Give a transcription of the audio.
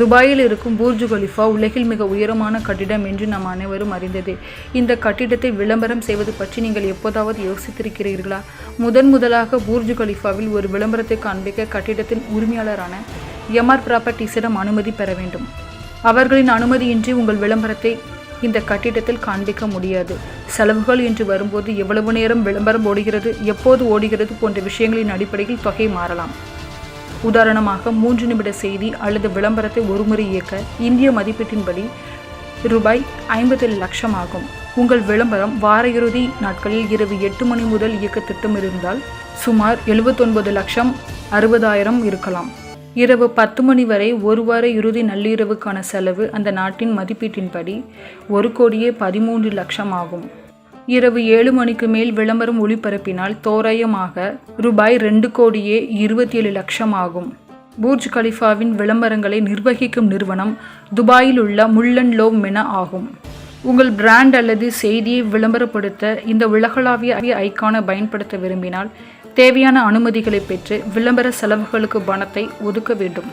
துபாயில் இருக்கும் பூர்ஜு கலிஃபா உலகில் மிக உயரமான கட்டிடம் என்று நாம் அனைவரும் அறிந்ததே. இந்த கட்டிடத்தை விளம்பரம் செய்வது பற்றி நீங்கள் எப்போதாவது யோசித்திருக்கிறீர்களா? முதன் முதலாக பூர்ஜு கலிஃபாவில் ஒரு விளம்பரத்தை காண்பிக்க கட்டிடத்தின் உரிமையாளரான எம்ஆர் ப்ராப்பர்ட்டிஸிடம் அனுமதி பெற வேண்டும். அவர்களின் அனுமதியின்றி உங்கள் விளம்பரத்தை இந்த கட்டிடத்தில் காண்பிக்க முடியாது. செலவுகள் என்று வரும்போது எவ்வளவு நேரம் விளம்பரம் ஓடுகிறது எப்போது ஓடுகிறது போன்ற விஷயங்களின் அடிப்படையில் தொகை மாறலாம். உதாரணமாக மூன்று நிமிட செய்தி அல்லது விளம்பரத்தை ஒருமுறை இயக்க இந்திய மதிப்பீட்டின்படி ரூபாய் ஐம்பத்தேழு லட்சம் ஆகும் உங்கள் விளம்பரம் வார இறுதி நாட்களில் இரவு எட்டு மணி முதல் இயக்க திட்டம் இருந்தால் சுமார் எழுபத்தொன்பது லட்சம் அறுபதாயிரம் இருக்கலாம். இரவு பத்து மணி வரை ஒரு வார இறுதி நள்ளிரவுக்கான செலவு அந்த நாட்டின் மதிப்பீட்டின்படி ஒரு கோடியே பதிமூன்று லட்சம் ஆகும் இரவு ஏழு மணிக்கு மேல் விளம்பரம் ஒளிபரப்பினால் தோராயமாக ரூபாய் ரெண்டு கோடியே இருபத்தி ஏழு லட்சம் ஆகும். பூர்ஜ் கலிஃபாவின் விளம்பரங்களை நிர்வகிக்கும் நிறுவனம் துபாயில் உள்ள முல்லன் லோவ் மென ஆகும். உங்கள் பிராண்ட் அல்லது செய்தியை விளம்பரப்படுத்த இந்த உலகளாவிய ஐக்கானை பயன்படுத்த விரும்பினால் தேவையான அனுமதிகளை பெற்று விளம்பர செலவுகளுக்கு பணத்தை ஒதுக்க வேண்டும்.